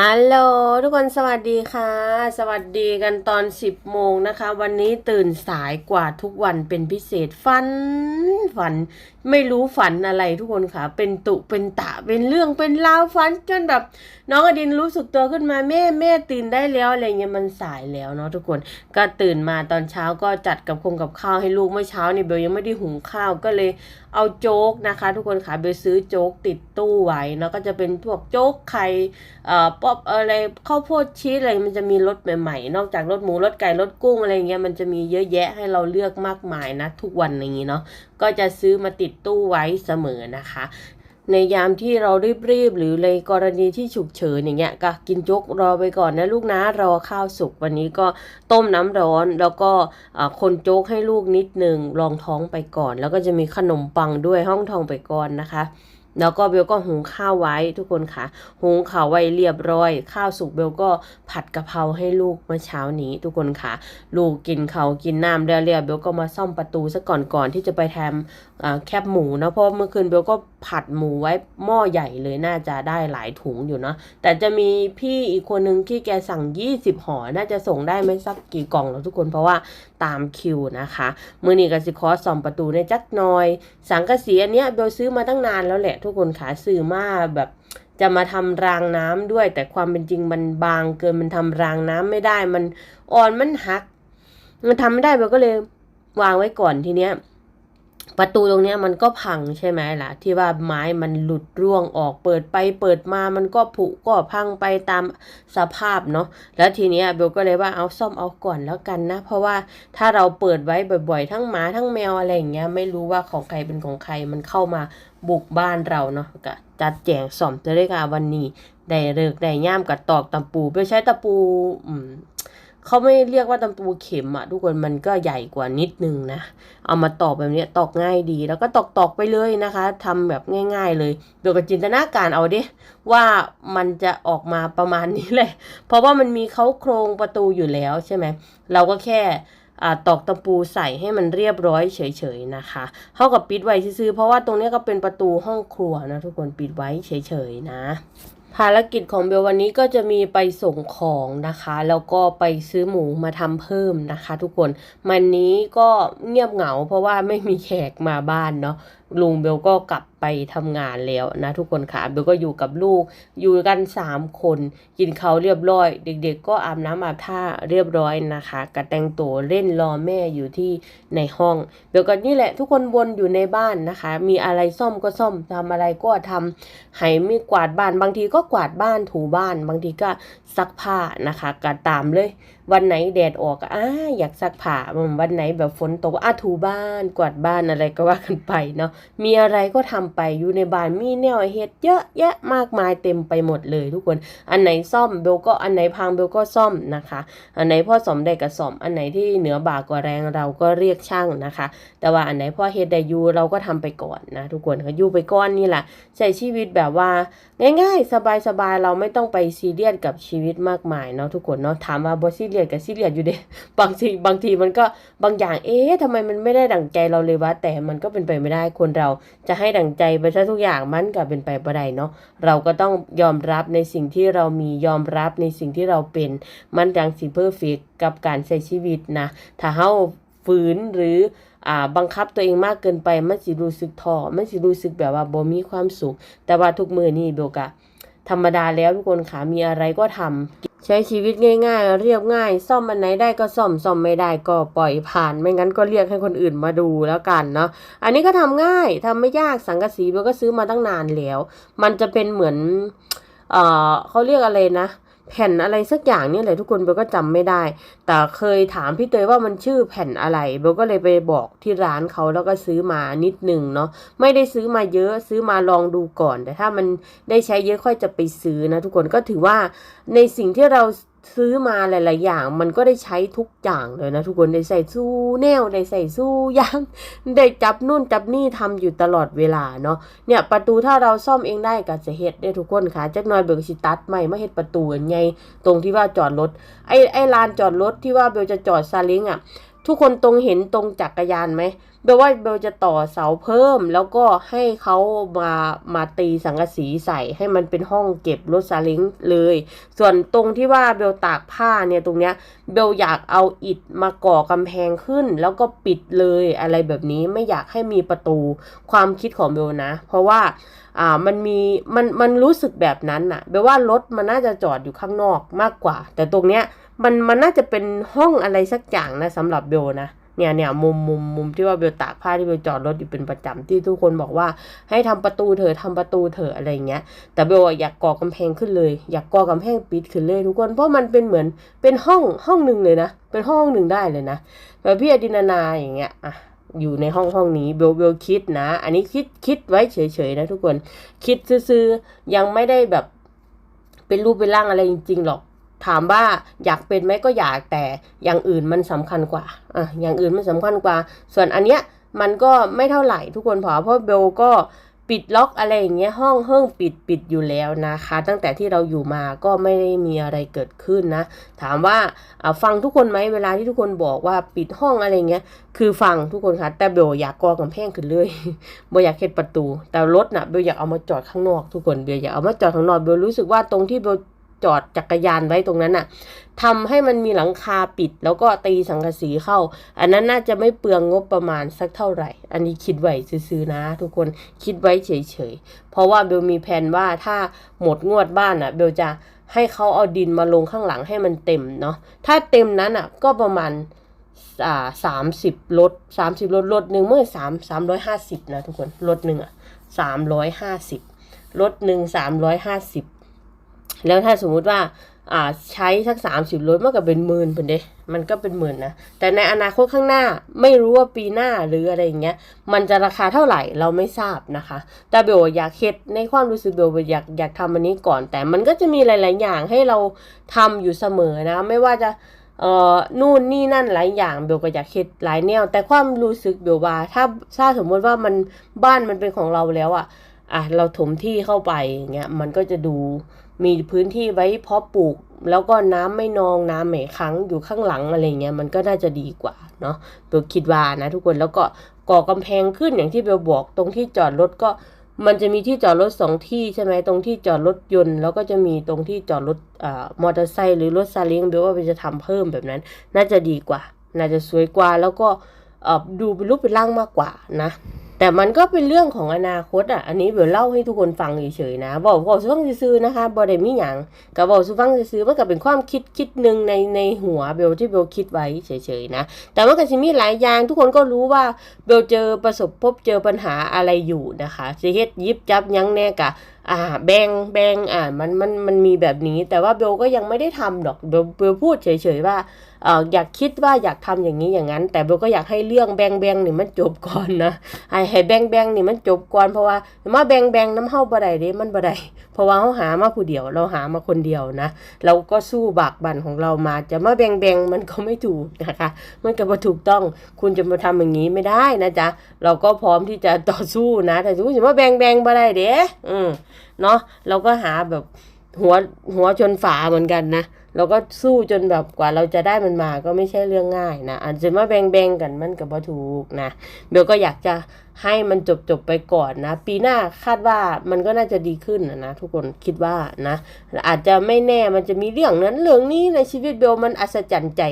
ฮัลโหลทุกคนสวัสดีค่ะ สวัสดีกันตอน 10 โมงนะคะ วันนี้ตื่นสายกว่าทุกวันเป็นพิเศษ ฝัน ฝัน ไม่รู้ฝันอะไรทุกคนค่ะ เป็นตุเป็นตะเป็นเรื่องเป็นราวฝันจนแบบ น้องอดินรู้สึกตัวขึ้นมาแม่แม่ตื่นได้แล้วอะไรเงี้ยมันสายแล้วเนาะทุกคนก็ตื่นมาตอนเช้าก็จัดกับคงกับข้าวให้ลูกเมื่อเช้านี่เบลยังไม่ได้หุงข้าวก็เลยเอาโจ๊กนะคะ ทุกคนค่ะเบลซื้อโจ๊กติดตู้ไว้เนาะก็จะเป็นพวกโจ๊กไข่เอ่อป๊อปอะไรข้าวโพดชีสอะไรมันจะมีรสใหม่ๆ นอกจากรสหมูรสไก่รสกุ้งอะไรเงี้ยมันจะมีเยอะแยะให้เราเลือกมากมายนะทุกวันอย่างนี้เนาะก็จะซื้อมาติดตู้ไว้เสมอนะคะ ในยามที่เรารีบๆหรือในกรณีที่ฉุกเฉินอย่างเงี้ยก็กินโจ๊กรอไปก่อนนะลูกนะรอข้าวสุกวันนี้ก็ต้มน้ำร้อนแล้วก็คนโจ๊กให้ลูกนิดนึงรองท้องไปก่อน แล้วก็จะมีขนมปังด้วยห้องทองไปก่อนนะคะแล้วก็เบลก็หุงข้าวไว้ทุกคนค่ะ หุงข้าวไว้เรียบร้อย ข้าวสุกเบลก็ผัดกะเพราให้ลูกเมื่อเช้านี้ ทุกคนค่ะ ลูกกินเขาวกินน้ำแล้วเรียบเบลก็มาซ่อมประตูซะก่อนก่อนที่จะไปทำ แคบหมูนะเพราะเมื่อคืนเบลก็ผัดหมูไว้หม้อใหญ่เลยน่าจะได้หลายถุงอยู่เนาะแต่จะมีพี่อีกคนนึงที่แกสั่ง 20ห่อน่าจะส่งได้ไม่สักกี่กล่องแล้วทุกคนเพราะว่าตามคิวนะคะมือนี้ก็สิคอซ่อมประตูในจักน่อย สังกะสีอันเนี้ยเบลซื้อมาตั้งนานแล้วแหละ ทุกคนขาซื้อมาแบบจะมาทำรางน้ำด้วย แต่ความเป็นจริงมันบางเกินมันทำรางน้ำไม่ได้มันอ่อนมันหัก มันทำไม่ได้เบลก็เลยวางไว้ก่อนทีเนี้ย ประตูตรงนี้มันก็พังใช่ไหมล่ะ ที่ว่าไม้มันหลุดร่วงออกเปิดไปเปิดมามันก็ผุก็พังไปตามสภาพเนาะแล้วทีเนี้ยเบลก็เลยว่าเอาซ่อมเอาก่อนแล้วกันนะ เพราะว่าถ้าเราเปิดไว้บ่อยๆ ทั้งหมาทั้งแมวอะไรอย่างเงี้ยไม่รู้ว่าของใครเป็นของใครมันเข้ามาบุกบ้านเราเนาะก็จัดแจงซ่อมจะได้ค่ะวันนี้ได้เลิกได้ย่ามกับตอกตะปูไปใช้ตะปูอืม เขาไม่เรียกว่าตะปูเข็มอะทุกคนมันก็ใหญ่กว่านิดนึงนะ เอามาตอกแบบนี้ตอกง่ายดี แล้วก็ตอกตอกไปเลยนะคะทำแบบง่าย ๆ เลยเดี๋ยวกับจินตนาการเอาดิว่ามันจะออกมาประมาณนี้แหละเพราะว่ามันมีเขาโครงประตูอยู่แล้วใช่ไหมเราก็แค่อตอกตะปูใส่ให้มันเรียบร้อยเฉยๆนะคะ เท่ากับปิดไว้ซื่อเพราะว่าตรงนี้ก็เป็นประตูห้องครัวนะทุกคนปิดไว้เฉยๆนะ ภารกิจของเบลวันนี้ก็จะมีไปส่งของนะคะ แล้วก็ไปซื้อหมูมาทำเพิ่มนะคะ ทุกคนวันนี้ก็เงียบเหงาเพราะว่าไม่มีแขกมาบ้านเนาะ ลุงเบลก็กลับไปทำงานแล้วนะทุกคนค่ะเบลก็อยู่กับลูก อยู่กันสามคน กินเขาวเรียบร้อย เด็กๆ ก็อาบน้ำอาบท่าเรียบร้อยนะคะกระแต่งตัวเล่นรอแม่อยู่ที่ในห้อง เบลก็นี่แหละทุกคนวนอยู่ในบ้านนะคะ มีอะไรซ่อมก็ซ่อมทำอะไรก็ทำให้มีกวาดบ้าน บางทีก็กวาดบ้านถูบ้าน บางทีก็ซักผ้านะคะก็ตามเลยวันไหนแดดออกอ่าอยากซักผ้าวันไหนแบบฝนตกอะถูบ้านกวาดบ้านอะไรก็ว่ากันไปเนาะมีอะไรก็ทำไปอยู่ในบ้านมีแนวให้เฮ็ดเยอะแยะมากมายเต็มไปหมดเลยทุกคน อันไหนซ่อมเบลก็อันไหนพังเบลก็ซ่อมนะคะ อันไหนพ่อสอมได้ก็ซ่อมอันไหนที่เหนือบ่ากว่าแรงเราก็เรียกช่างนะคะ แต่ว่าอันไหนพ่อเฮ็ดได้อยู่เราก็ทำไปก่อนนะทุกคนก็อยู่ไปก่อนนี่แหละใช้ชีวิตแบบว่า ง่าย ๆ สบายๆเราไม่ต้องไปซีเรียสกับชีวิตมากมายเนาะทุกคนเนาะถามว่าบ่ซีเรียสกับซีเรียสอยู่เด้บางทีบางทีมันก็บางอย่างเอ๊ะทำไมมันไม่ได้ดั่งใจเราเลยวะแต่มันก็เป็นไปไม่ได้คนเราจะให้ดั่งใจไปซะทุกอย่างมันก็เป็นไปบ่ได้เนาะเราก็ต้องยอมรับในสิ่งที่เรามียอมรับในสิ่งที่เราเป็น มันจังสิเพอร์เฟกกับการใช้ชีวิตนะถ้าเฮาฝืนหรืออ่าบังคับตัวเองมากเกินไป มันสิรู้สึกท้อมันสิรู้สึกแบบว่าบ่มีความสุข แต่ว่าทุกมือนี่เบลกะธรรมดาแล้วทุกคนค่ะมีอะไรก็ทำ ใช้ชีวิตง่าย ๆ เรียบง่าย ซ่อมอันไหนได้ก็ซ่อมซ่อมไม่ได้ก็ปล่อยผ่านไม่งั้นก็เรียกให้คนอื่นมาดูแล้วกันเนาะอันนี้ก็ทำง่ายทำไม่ยากสังกะสีเราก็ซื้อมาตั้งนานแล้ว มันจะเป็นเหมือนเออเขาเรียกอะไรนะ แผ่นอะไรสักอย่างเนี่ยแหละทุกคนเบลก็จำไม่ได้ แต่เคยถามพี่เตยว่ามันชื่อแผ่นอะไรเบลก็เลยไปบอกที่ร้านเขาแล้วก็ซื้อมานิดหนึ่งเนาะไม่ได้ซื้อมาเยอะซื้อมาลองดูก่อน แต่ถ้ามันได้ใช้เยอะค่อยจะไปซื้อนะทุกคนก็ถือว่าในสิ่งที่เรา ซื้อมาหลาย ๆ อย่าง มันก็ได้ใช้ทุกอย่างเลยนะ ทุกคนได้ใส่สู้แนวได้ใส่สู้ยางได้จับนู่นจับนี่ทำอยู่ตลอดเวลาเนาะเนี่ยประตูถ้าเราซ่อมเองได้ก็จะเฮ็ดได้ทุกคนค่ะจักหน่อยเบิกสิตัดใหม่มาเฮ็ดประตูไงตรงที่ว่าจอดรถไอ้ไอ้ลานจอดรถที่ว่าเบลจะจอดซาเล้งอะ ทุกคนตรงเห็นตรงจักรยานไหมเบลว่าเบลจะต่อเสาเพิ่ม แล้วก็ให้เขามามาตีสังกะสีใส่ให้มันเป็นห้องเก็บรถซาเล้งเลย ส่วนตรงที่ว่าเบลตากผ้าเนี่ยตรงเนี้ยเบลอยากเอาอิฐมาก่อกำแพงขึ้น แล้วก็ปิดเลยอะไรแบบนี้ไม่อยากให้มีประตูความคิดของเบลนะ เพราะว่า อ่ามันมีมันมันรู้สึกแบบนั้นน่ะแปลว่ารถมันน่าจะจอดอยู่ข้างนอกมากกว่า แต่ตรงเนี้ยมันมันน่าจะเป็นห้องอะไรสักอย่างนะสำหรับเบลนะเนี่ยเนี่ยมุมมุมมุมที่ว่าเบลตากผ้าที่เบลจอดรถอยู่เป็นประจำที่ทุกคนบอกว่าให้ทำประตูเถอะทำประตูเถอะอะไรเงี้ย แต่เบลอะอยากก่อกำแพงขึ้นเลย อยากก่อกำแพงปิดขึ้นเลยทุกคนเพราะมันเป็นเหมือนเป็นห้องห้องหนึ่งเลยนะ เป็นห้องหนึ่งได้เลยนะแบบพี่อดินานาอย่างเงี้ยอะ อยู่ในห้องห้องนี้เบลเบลคิดนะ อันนี้คิดคิดไว้เฉยๆนะทุกคนคิดซื่อๆยังไม่ได้แบบเป็นรูปเป็นร่างอะไรจริง ๆ หรอก ถามว่าอยากเป็นไหมก็อยากแต่อย่างอื่นมันสำคัญกว่าอะอย่างอื่นมันสำคัญกว่า ส่วนอันเนี้ยมันก็ไม่เท่าไหร่ทุกคนพอเพราะเบลก็ ปิดล็อกอะไรอย่างเงี้ยห้องห้องปิดปิดอยู่แล้วนะคะ ตั้งแต่ที่เราอยู่มาก็ไม่ได้มีอะไรเกิดขึ้นนะ ถามว่าฟังทุกคนไหมเวลาที่ทุกคนบอกว่าปิดห้องอะไรเงี้ยคือฟังทุกคนค่ะแต่เบลอยากกอกำแพงขึ้นเลยเบลอยากเข็ดประตู แต่รถน่ะเบลอยากเอามาจอดข้างนอกทุกคนเบลอยากเอามาจอดข้างนอกเบลรู้สึกว่าตรงที่เบล จอดจักรยานไว้ตรงนั้นน่ะทำให้มันมีหลังคาปิด แล้วก็ตีสังกะสีเข้า อันนั้นน่าจะไม่เปลืองงบประมาณสักเท่าไหร่ อันนี้คิดไว้ซื้อๆนะ ทุกคนคิดไว้เฉยๆ เพราะว่าเบลมีแผนว่าถ้าหมดงวดบ้านอะ เบลจะให้เขาเอาดินมาลงข้างหลังให้มันเต็มเนาะถ้าเต็มนั้นอะ ก็ประมาณสามสิบรถสามสิบรถรถหนึ่งเมื่อสามสามร้อยห้าสิบนะทุกคนรถหนึ่งอะสามร้อยห้าสิบรถหนึ่งสามร้อยห้าสิบ แล้วถ้าสมมุติว่าใช้สักสามสิบรถมันก็เป็นหมื่นเป็นเด้มันก็เป็นหมื่นนะ แต่ในอนาคตข้างหน้าไม่รู้ว่าปีหน้าหรืออะไรอย่างเงี้ย มันจะราคาเท่าไหร่เราไม่ทราบนะคะ แต่เบลอยากเฮ็ดในความรู้สึกเบลอยากอยากทำอันนี้ก่อน แต่มันก็จะมีหลาย ๆ อย่างให้เราทำอยู่เสมอนะ ไม่ว่าจะเอ่อนู่นนี่นั่นหลายอย่างเบลก็อยากเฮ็ดหลายแนว แต่ความรู้สึกเบลว่า ถ้าถ้าสมมติว่ามันบ้านมันเป็นของเราแล้วอะอะเราถมที่เข้าไปอย่างเงี้ยมันก็จะดู มีพื้นที่ไว้เพาะปลูก แล้วก็น้ำไม่นองน้ำไม่ขังอยู่ข้างหลังอะไรเงี้ยมันก็น่าจะดีกว่าเนาะเบลคิดว่านะทุกคนแล้วก็ก่อกำแพงขึ้นอย่างที่เบลบอกตรงที่จอดรถก็มันจะมีที่จอดรถสองที่ใช่ไหมตรงที่จอดรถยนต์ แล้วก็จะมีตรงที่จอดรถอ่ามอเตอร์ไซค์หรือรถซาเล้งเบลว่ามันจะทำเพิ่มแบบนั้น น่าจะดีกว่า น่าจะสวยกว่าแล้วก็ดูเป็นรูปเป็นร่างมากกว่านะ แต่มันก็เป็นเรื่องของอนาคตอะ อันนี้เบลเล่าให้ทุกคนฟังเฉยๆนะบอกบอกสุฟังซื้อนะคะบอได้มีหยังกับบอกสุฟังซื้อมันก็เป็นความคิดคิดหนึ่งในในหัวเบลที่เบลคิดไว้เฉยๆนะ แต่มันก็จะมีหลายอย่างทุกคนก็รู้ว่าเบลเจอประสบพบเจอปัญหาอะไรอยู่นะคะสิเฮ็ดยิบจับยังแน่กะอ่าแบงแบงอ่ามันมันมันมีแบบนี้ แต่ว่าเบลก็ยังไม่ได้ทำหรอกเบลเบลพูดเฉยๆว่า เอออยากคิดว่าอยากทำอย่างนี้อย่างนั้น แต่เบลก็อยากให้เรื่องแบงแบงนี่มันจบก่อนนะให้ให้แบงแบงนี่มันจบก่อนเพราะว่ามาแบงแบงน้ำเฮาบ่ได้เด้มันบ่ได้เพราะว่าเฮาหามาผู้เดียวเราหามาคนเดียวนะ เราก็สู้บากบั่นของเรามาจะมาแบงแบงมันก็ไม่ถูกนะคะ มันก็บ่ถูกต้องคุณจะมาทำอย่างนี้ไม่ได้นะจ๊ะเราก็พร้อมที่จะต่อสู้นะ แต่สมมติว่าแบงแบงบ่ได้เด้อืมเนาะเราก็หาแบบ หัวหัวชนฝาเหมือนกันนะเราก็สู้จนแบบกว่าเราจะได้มันมาก็ไม่ใช่เรื่องง่ายนะอาจจะมาแบงแบงกันมันก็บ่ถูกนะเบลก็อยากจะให้มันจบจบๆไปก่อนนะ ปีหน้าคาดว่ามันก็น่าจะดีขึ้นนะทุกคนคิดว่านะอาจจะไม่แน่มันจะมีเรื่องนั้นเรื่องนี้ในชีวิตเบลมันอัศจรรย์ใจ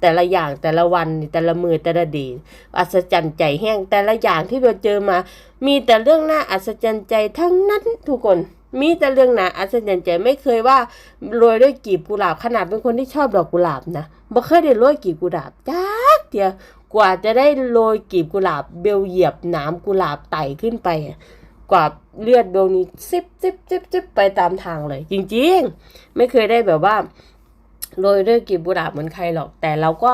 แต่ละอย่างแต่ละวันแต่ละมือแต่ละเดย์อัศจรรย์ใจแห้งแต่ละอย่างที่เบลเจอมา มีแต่เรื่องน่าอัศจรรย์ใจทั้งนั้นทุกคน มีแต่เรื่องหนาอัศจรรย์ใจไม่เคยว่าโรยด้วยกีบกุหลาบขนาดเป็นคนที่ชอบดอกกุหลาบนะบ่เคยได้โรยกีบกุหลาบจ้าเดียวกว่าจะได้โรยกีบกุหลาบเบลเหยียบหน้ำกุหลาบไต่ขึ้นไป กว่าเลือดเบลนี้ซิบซิบซิบซิบไปตามทางเลย จริงๆ ไม่เคยได้แบบว่าโรยด้วยกีบกุหลาบเหมือนใครหรอก แต่เราก็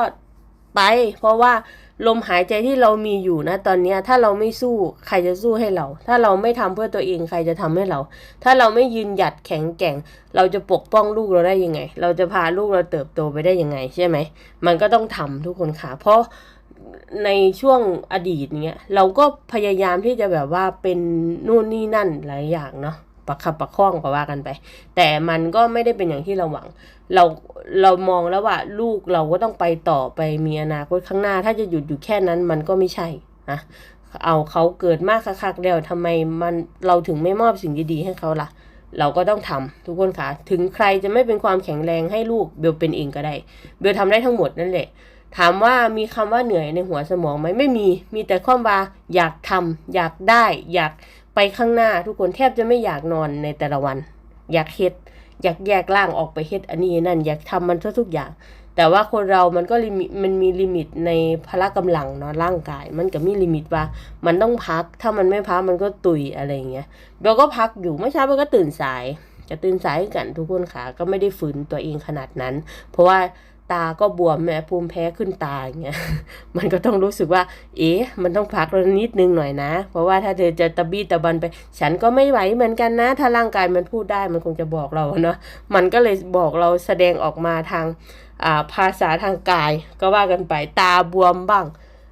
ไป เพราะว่า ลมหายใจที่เรามีอยู่นะตอนนี้ถ้าเราไม่สู้ใครจะสู้ให้เรา ถ้าเราไม่ทำเพื่อตัวเองใครจะทำให้เรา ถ้าเราไม่ยืนหยัดแข็งแกร่ง เราจะปกป้องลูกเราได้ยังไง เราจะพาลูกเราเติบโตไปได้ยังไง ใช่ไหม มันก็ต้องทำทุกคนค่ะ เพราะในช่วงอดีตเนี้ยเราก็พยายามที่จะแบบว่าเป็นนู่นนี่นั่นหลายอย่างเนาะ ประคับประคองก็ว่ากันไป แต่มันก็ไม่ได้เป็นอย่างที่เราหวัง เราเรามองแล้วว่าลูกเราก็ต้องไปต่อไปมีอนาคตข้างหน้า ถ้าจะหยุดอยู่แค่นั้นมันก็ไม่ใช่นะเอาเขาเกิดมากคักๆแล้วทำไมมันเราถึงไม่มอบสิ่งดีๆให้เขาล่ะ เราก็ต้องทำทุกคนค่ะ ถึงใครจะไม่เป็นความแข็งแรงให้ลูกเบลเป็นเองก็ได้ เบลทำได้ทั้งหมดนั่นแหละถามว่ามีคำว่าเหนื่อยในหัวสมองไหมไม่มี มีแต่ข้อว่าอยากทำอยากได้ อยาก ไปข้างหน้าทุกคนแทบจะไม่อยากนอนในแต่ละวัน อยากเฮ็ด อยากแยกร่างออกไปเฮ็ดอันนี้นั่น อยากทำมันทุกอย่าง แต่ว่าคนเรามันก็ลิมิตมันมีลิมิตในพละกำลังเนาะร่างกาย มันก็มีลิมิตว่า มันต้องพักถ้ามันไม่พักมันก็ตุยอะไรอย่างเงี้ยเบลก็พักอยู่เมื่อเช้าเบลก็ตื่นสายจะตื่นสายกันทุกคนค่ะก็ไม่ได้ฝืนตัวเองขนาดนั้น เพราะว่า ตาก็บวมแม้ภูมิแพ้ขึ้นตาอย่างเงี้ย มันก็ต้องรู้สึกว่า เอ๊ะ มันต้องพักแล้วนิดนึงหน่อยนะ เพราะว่าถ้าเธอจะตะบี้ตะบันไป ฉันก็ไม่ไหวเหมือนกันนะ ถ้าร่างกายมันพูดได้มันคงจะบอกเราเนาะ มันก็เลยบอกเราแสดงออกมาทางอ่าภาษาทางกายก็ว่ากันไป ตาบวมบ้าง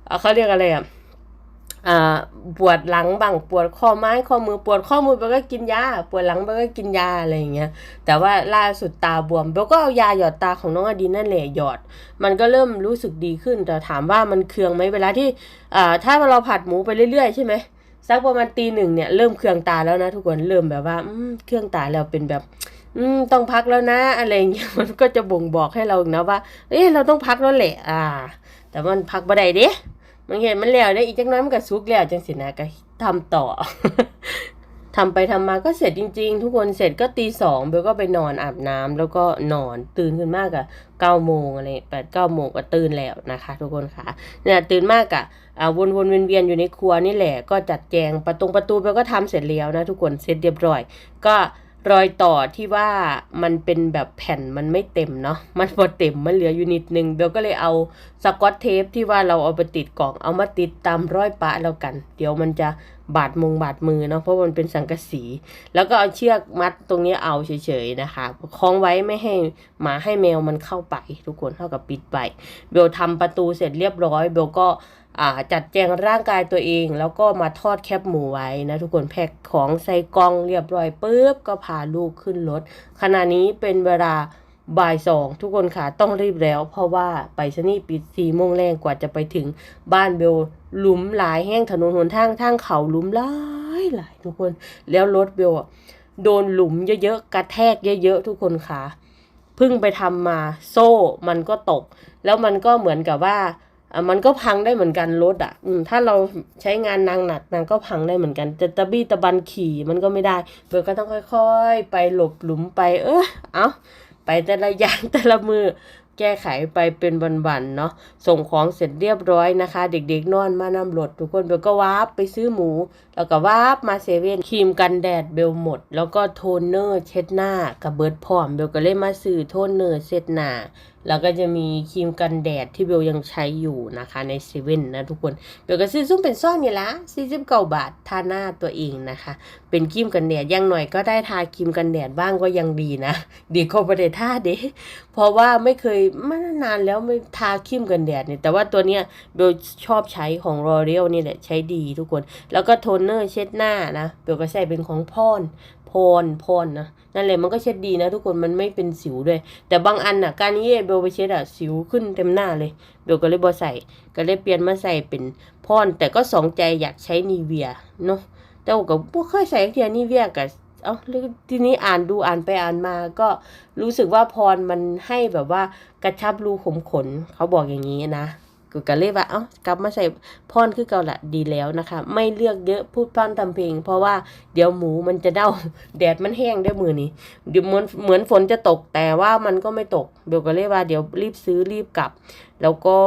อ่าเขาเรียกอะไรอะ อ่าปวดหลังบ้างปวดข้อไม้ข้อมือปวดข้อมือเบลก็กินยาปวดหลังเบลก็กินยาอะไรอย่างเงี้ยแต่ว่าล่าสุดตาบวมเบลก็เอายาหยอดตาของน้องอดีนนั่นแหละหยอด มันก็เริ่มรู้สึกดีขึ้น แต่ถามว่ามันเคืองไหมเวลาที่อ่าถ้าเราผัดหมูไปเรื่อยๆใช่ไหมสักประมาณตีหนึ่งเนี่ยเริ่มเคืองตาแล้วนะทุกคนเริ่มแบบว่าเคืองตาแล้วเป็นแบบอืมต้องพักแล้วนะ อะไรเงี้ยมันก็จะบ่งบอกให้เรานะว่า เอ๊ะเราต้องพักแล้วแหละ อ่า แต่มันพักบ่ได้เด้ มันเห็นมันแล้วได้อีกจักน้อยมันก็สุกแล้วจังสินะก็ทำต่อทำไปทำมาก็เสร็จจริง ๆ ทุกคนเสร็จก็ตีสองเบลก็ไปนอนอาบน้ำแล้วก็นอนตื่นขึ้นมากอะเก้าโมงอะไรแปดเก้าโมงก็ตื่นแล้วนะคะ ทุกคนค่ะเนี่ยตื่นมากอะอ่าวนวนเวียนเวียนๆอยู่ในครัวนี่แหละ ก็จัดแจงประตูประตูเบลก็ทำเสร็จแล้วนะทุกคนเสร็จเรียบร้อย ก็ รอยต่อที่ว่ามันเป็นแบบแผ่นมันไม่เต็มเนาะมันพอเต็มมันเหลืออยู่นิดนึงเบลก็เลยเอาสกอตเทปที่ว่าเราเอาไปติดกล่องเอามาติดตามร้อยปะแล้วกัน เดี๋ยวมันจะบาดมงบาดมือเนาะเพราะมันเป็นสังกะสี แล้วก็เอาเชือกมัดตรงนี้เอาเฉยๆนะคะคล้องไว้ไม่ให้หมาให้แมวมันเข้าไป ทุกคนเท่ากับปิดไว้เบลทำประตูเสร็จเรียบร้อยเบลก็ จัดแจงร่างกายตัวเอง แล้วก็มาทอดแคบหมูไว้นะทุกคนแพ็คของใส่กล่องเรียบร้อยปุ๊บก็พาลูกขึ้นรถขณะนี้เป็นเวลาบ่ายสองทุกคนค่ะต้องรีบแล้ว เพราะว่าไปชนีปิดสี่โมงแรงกว่าจะไปถึงบ้านเบลหลุมหลายแห้งถนนหนทางทางเขาหลุมหลายหลายทุกคนแล้วรถเบลโดนหลุมเยอะๆกระแทกเยอะๆทุกคนค่ะเพิ่งไปทำมาโซ่มันก็ตก แล้วมันก็เหมือนกับว่า อะมันก็พังได้เหมือนกันรถอะ อืมถ้าเราใช้งานนางหนักนางก็พังได้เหมือนกันจะตะบี้ตะบันขี่มันก็ไม่ได้เบลก็ต้องค่อยๆ ไปหลบหลุมไป เออเอาไปแต่ละอย่างแต่ละมือแก้ไขไปเป็นวันๆเนาะส่งของเสร็จเรียบร้อยนะคะ เด็กๆนอนมานำรถทุกคนเบลก็วาร์ปไปซื้อหมู แล้วก็วาร์ปมาเซเว่นครีมกันแดดเบลหมด แล้วก็โทนเนอร์เช็ดหน้ากับเบิร์ดพร้อมเบลก็เลยมาซื้อโทนเนอร์เช็ดหน้า แล้วก็จะมีครีมกันแดดที่เบลยังใช้อยู่นะคะในเซเว่นนะทุกคนเบลก็ซื้อซุ้มเป็นซ่อนนี่ละ49บาททาหน้าตัวเองนะคะ เป็นครีมกันแดดยังหน่อยก็ได้ทาครีมกันแดดบ้างก็ยังดีนะดีกว่าประเดทาเด้เพราะว่าไม่เคยไม่นานแล้วไม่ทาครีมกันแดดเนี่ยแต่ว่าตัวเนี้ยเบลชอบใช้ของ l o r e a l นี่แหละใช้ดีทุกคน แล้วก็โทนเนอร์เช็ดหน้านะเบลก็ใช้เป็นของพอน พรพรนะนั่นแหละมันก็เช็ดดีนะทุกคนมันไม่เป็นสิวด้วย แต่บางอันน่ะ การนี้เบลไปเช็ดอะสิวขึ้นเต็มหน้าเลยเบลก็เลยบอใส่ ก็เลยเปลี่ยนมาใส่เป็นพรแต่ก็สองใจอยากใช้นีเวียเนาะแต่ก็บ่เคยใส่เทียนีเวียกับเอ้าแล้วทีนี้อ่านดูอ่านไปอ่านมาก็รู้สึกว่าพรมันให้แบบว่ากระชับรูขุมขนเขาบอกอย่างนี้นะ กูก็เลยว่า เอ้ากลับมาใส่พรคือเก่าละดีแล้วนะคะ ไม่เลือกเยอะพูดพร่ำทำเพลง เพราะว่าเดี๋ยวหมูมันจะเน่าแดดมันแห้งได้มือนี้เดี๋ยวเหมือนเหมือนฝนจะตกแต่ว่ามันก็ไม่ตกเบลก็เลยว่าเดี๋ยวรีบซื้อรีบกลับ แล้วก็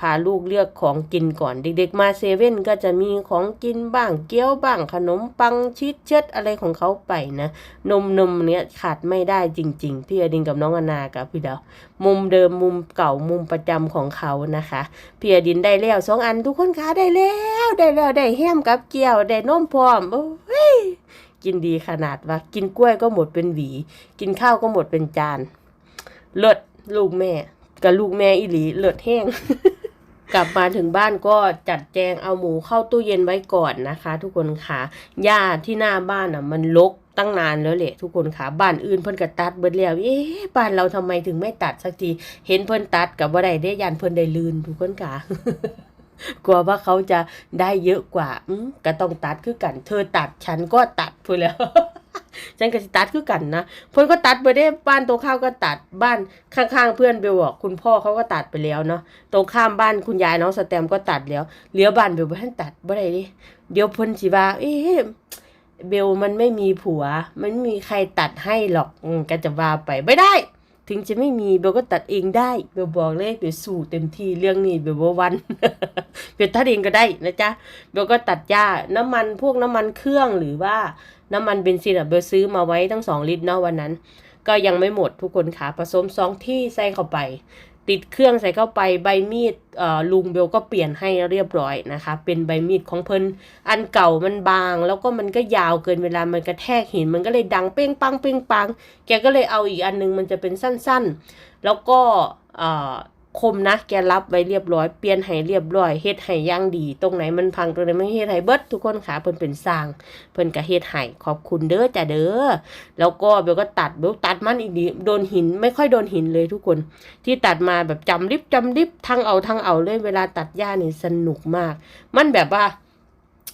พาลูกเลือกของกินก่อน เด็ก ๆ มาเซเว่นก็จะมีของกินบ้างเกี๊ยวบ้างขนมปังชีสเชิดอะไรของเขาไปนะ นมนมเนี้ยขาดไม่ได้จริง ๆ พี่อดินกับน้องอนากับพี่ดาวมุมเดิมมุมเก่ามุมประจำของเขานะคะพี่อดินได้แล้วสองอันทุกคนคะได้แล้วได้แล้วได้แฮมกับเกี๊ยวได้นมพร้อมโอ้ยกินดีขนาดว่ากินกล้วยก็หมดเป็นหวี กินข้าวก็หมดเป็นจานเลิศลูกแม่ กับลูกแม่อีหลีเลิศแห้ง กลับมาถึงบ้านก็จัดแจงเอาหมูเข้าตู้เย็นไว้ก่อนนะคะ ทุกคนค่ะหญ้าที่หน้าบ้านอะ มันรกตั้งนานแล้วแหละทุกคนค่ะบ้านอื่นเพิ่นก็ตัดเบิดแล้วเอ๊ะบ้านเราทำไมถึงไม่ตัดสักทีเห็นเพิ่นตัดกับบ่าได้ได้ยันเพิ่นได้ลืนทุกคนค่ะกลัวว่าเขาจะได้เยอะกว่าอืมก็ต้องตัดคือกัน เธอตัดฉันก็ตัดพูดแล้ว ฉันก็สิตัดคือกันนะเพิ่นก็ตัดไปได้บ้านตรงข้าวก็ตัดบ้านข้างๆเพื่อนเบลบอกคุณพ่อเขาก็ตัดไปแล้วเนาะตรงข้ามบ้านคุณยายน้องสแตมก็ตัดแล้วเหลือบ้านเบลบ่ทันตัดบ่ได้ดิเดี๋ยวเพิ่นสิว่าเอ๊ะเบลมันไม่มีผัว มันไม่มีใครตัดให้หรอกอืมก็จะว่าไปไม่ได้ ถึงจะไม่มีเบลก็ตัดเองได้เบลบอกเลยเบลสู้เต็มที่เรื่องนี้เบลบ่าวันเบลตัดเองก็ได้นะจ๊ะเบลก็ตัดยาน้ำมันพวกน้ำมันเครื่องหรือว่าน้ำมันเบนซินอะเบลซื้อมาไว้ทั้งสองลิตรเนาะวันนั้น ก็ยังไม่หมดทุกคนค่ะผสมสองที่ใส่เข้าไป ติดเครื่องใส่เข้าไปใบมีดลุงเบลก็เปลี่ยนให้เรียบร้อยนะคะ เป็นใบมีดของเพิ่นอันเก่ามันบาง แล้วก็มันก็ยาวเกินเวลามันกระแทกหิน มันก็เลยดังเป้งปังเป้งปัง แกก็เลยเอาอีกอันนึงมันจะเป็นสั้นๆ แล้วก็ คมนะแกรับไว้เรียบร้อยเปลี่ยนให้เรียบร้อยเฮ็ดให้ย่างดี ตรงไหนมันพังตรงไหนมันเฮ็ดให้เบิดทุกคนค่ะเพิ่นเป็นสร้าง เพิ่นก็เฮ็ดให้ขอบคุณเด้อจ้ะเด้อแล้วก็เบลก็ตัดเบลตัดมันอีกดีโดนหินไม่ค่อยโดนหินเลยทุกคน ที่ตัดมาแบบจำริบจำริบทั้งเอาทั้งเอาเลยเวลาตัดหญ้านี่สนุกมาก มันแบบว่า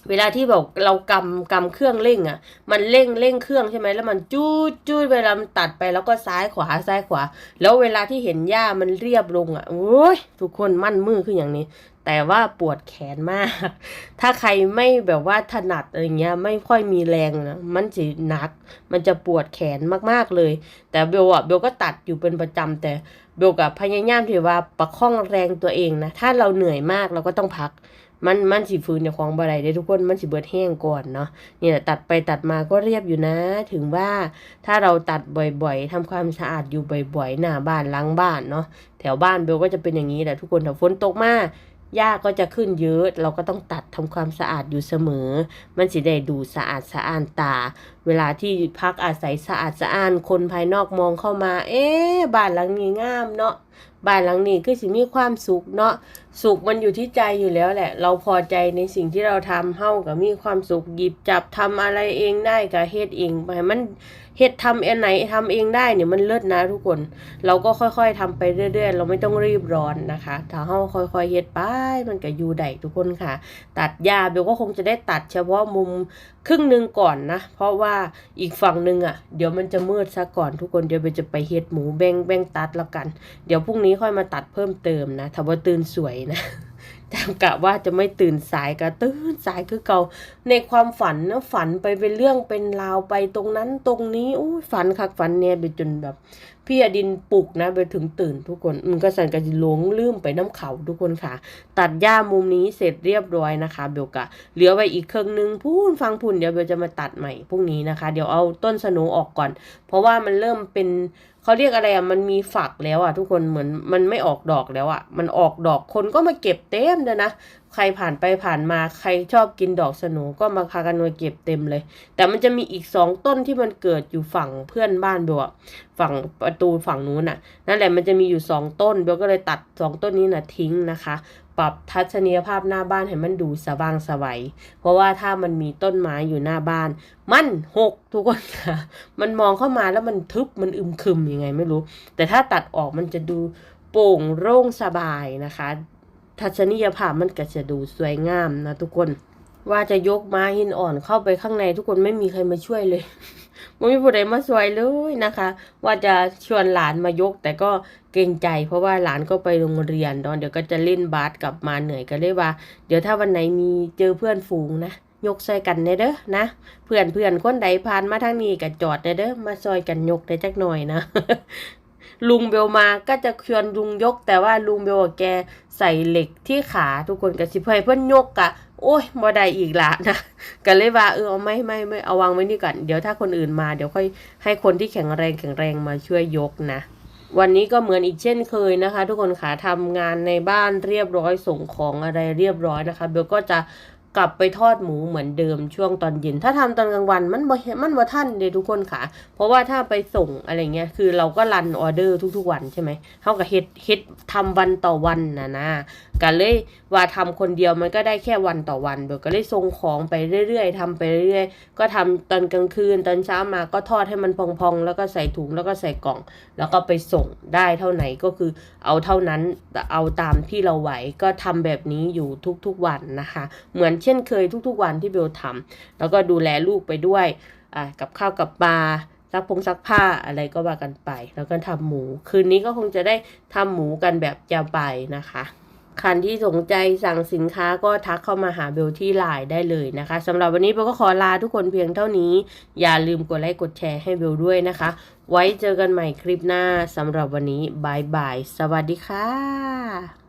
เวลาที่บอกเรากำกำเครื่องเร่งอะ มันเร่งเร่งเครื่องใช่ไหมแล้วมันจู้จู้เวลามันตัดไปแล้วก็ซ้ายขวาซ้ายขวา แล้วเวลาที่เห็นหญ้ามันเรียบลงอะโอ้ยทุกคนมั่นมือขึ้นอย่างนี้ แต่ว่าปวดแขนมาก ถ้าใครไม่แบบว่าถนัดอะไรเงี้ยไม่ค่อยมีแรงนะมันจะหนัก มันจะปวดแขนมากๆเลย แต่เบลอะเบลก็ตัดอยู่เป็นประจำแต่เบลกับพยายามที่ว่าประคองแรงตัวเองนะถ้าเราเหนื่อยมากเราก็ต้องพัก มันมันสิฟื้นในของบ่ได้ได้ทุกคนมันสิเบิดแห้งก่อนเนาะนี่แหละตัดไปตัดมาก็เรียบอยู่นะ ถึงว่าถ้าเราตัดบ่อยๆทำความสะอาดอยู่บ่อยๆ หน้าบ้านล้างบ้านเนาะแถวบ้านเบลก็จะเป็นอย่างนี้แหละทุกคนถ้าฝนตกมาหญ้าก็จะขึ้นเยอะ เราก็ต้องตัดทำความสะอาดอยู่เสมอ มันสิได้ดูสะอาดสะอ้านตา เวลาที่พักอาศัยสะอาดสะอ้านคนภายนอกมองเข้ามา เอ๊บ้านหลังนี้งามเนาะ บ้านหลังนี้คือสิมีความสุขเนาะสุขมันอยู่ที่ใจอยู่แล้วแหละ เราพอใจในสิ่งที่เราทำเฮ้าก็มีความสุขหยิบจับทำอะไรเองได้ก็เฮ็ดเองไปมันเฮ็ดทำอันไหนทำเองได้เนี่ยมันเลิศนะทุกคน เราก็ค่อยๆทำไปเรื่อย ๆ เราไม่ต้องรีบร้อนนะคะ ถ้าเฮ้าค่อยๆเฮ็ดไปมันก็อยู่ได้ทุกคนค่ะ ตัดหญ้าเบลก็คงจะได้ตัดเฉพาะมุม ครึ่งหนึ่งก่อนนะ เพราะว่าอีกฝั่งหนึ่งอะ เดี๋ยวมันจะมืดซะก่อนทุกคนเดี๋ยวไปจะไปเฮ็ดหมูแบ่งแบ่งตัดแล้วกัน เดี๋ยวพรุ่งนี้ค่อยมาตัดเพิ่มเติมนะถ้าว่าตื่นสวยนะ จำกะว่าจะไม่ตื่นสายก็ตื่นสายคือเก่า ในความฝันนะฝันไปเป็นเรื่องเป็นราวไปตรงนั้นตรงนี้อู้ฝันคักฝันเนี่ยไปจนแบบ พี่อดินปลุกนะไปถึงตื่นทุกคนมันก็สันกันหลงลืมไปน้ำเขาทุกคนค่ะ ตัดหญ้ามุมนี้เสร็จเรียบร้อยนะคะ เบลกะเหลือไว้อีกครึ่งหนึ่งพูนฟังพูนเดี๋ยวเบลจะมาตัดใหม่พรุ่งนี้นะคะ เดี๋ยวเอาต้นสโหนออกก่อน เพราะว่ามันเริ่มเป็น เขาเรียกอะไรอะมันมีฝักแล้วอะทุกคนเหมือนมันไม่ออกดอกแล้วอะมันออกดอกคนก็มาเก็บเต็มเลยนะใครผ่านไปผ่านมาใครชอบกินดอกสโหนก็มาพากันมาเก็บเต็มเลย แต่มันจะมีอีกสองต้นที่มันเกิดอยู่ฝั่งเพื่อนบ้านเบลอะฝั่งประตูฝั่งนู้นน่ะนั่นแหละมันจะมีอยู่สองต้นเบลก็เลยตัดสองต้นนี้น่ะทิ้งนะคะ ปรับทัศนียภาพหน้าบ้านให้มันดูสว่างสวัย เพราะว่าถ้ามันมีต้นไม้อยู่หน้าบ้าน มันหกทุกคนค่ะ มันมองเข้ามาแล้วมันทึบมันอึมครึมยังไงไม่รู้ แต่ถ้าตัดออกมันจะดูโปร่งโล่งสบายนะคะ ทัศนียภาพมันก็จะดูสวยงามนะทุกคน ว่าจะยกไม้หินอ่อนเข้าไปข้างในทุกคนไม่มีใครมาช่วยเลย ไม่มีผู้ใดมาช่วยเลยนะคะ ว่าจะชวนหลานมายก แต่ก็เกรงใจ เพราะว่าหลานก็ไปโรงเรียนเนเดี๋ยวก็จะเล่นบาสกลับมาเหนื่อยก็เลยว่า เดี๋ยวถ้าวันไหนมีเจอเพื่อนฝูงนะยกซอยกันเนเด้อนะเพื่อนเพื่อนคนใดผ่านมาทางนี้ก็จอดเนเด้อมาซอยกันยกได้จักหน่อยนะลุงเบลมาก็จะชวนลุงยก แต่ว่าลุงเบลแกใส่เหล็กที่ขาทุกคนก็สิเพื่อให้เพื่อนยกกะ โอ้ยบ่ได้อีกละนะก็เลยว่าเออเอาไม่ไม่ไม่เอาวางไว้นี่ก่อนเดี๋ยวถ้าคนอื่นมาเดี๋ยวค่อยให้คนที่แข็งแรงแข็งแรงมาช่วยยกนะวันนี้ก็เหมือนอีกเช่นเคยนะคะ ทุกคนค่ะทำงานในบ้านเรียบร้อยส่งของอะไรเรียบร้อยนะคะเบลก็จะ กลับไปทอดหมูเหมือนเดิมช่วงตอนเย็น ถ้าทำตอนกลางวันมันบ่มันบ่ทันเด้ทุกคนค่ะ เพราะว่าถ้าไปส่งอะไรเงี้ยคือเราก็รันออเดอร์ทุกๆวันใช่ไหมเท่ากับเฮ็ดเฮ็ดทำวันต่อวันนะนะกันเลยว่าทำคนเดียวมันก็ได้แค่วันต่อวันเบลก็เลยส่งของไปเรื่อยๆทำไปเรื่อยๆ ก็ทำตอนกลางคืนตอนเช้ามาก็ทอดให้มันพองๆ แล้วก็ใส่ถุงแล้วก็ใส่กล่อง แล้วก็ไปส่งได้เท่าไหนก็คือเอาเท่านั้นเอาตามที่เราไหวก็ทำแบบนี้อยู่ทุกๆวันนะคะ เหมือนเชช่นเคยทุกๆวันที่เบลทำแล้วก็ดูแลลูกไปด้วยกับข้าวกับปลาซักพงซักผ้าอะไรก็ว่ากันไป แล้วก็ทำหมู คืนนี้ก็คงจะได้ทำหมูกันแบบยาวไปนะคะคันที่สนใจสั่งสินค้าก็ทักเข้ามาหาเบลที่ไลน์ได้เลยนะคะสำหรับวันนี้เบลก็ขอลาทุกคนเพียงเท่านี้ อย่าลืมกดไลค์กดแชร์ให้เบลด้วยนะคะ ไว้เจอกันใหม่คลิปหน้าสำหรับวันนี้บายบาย สวัสดีค่ะ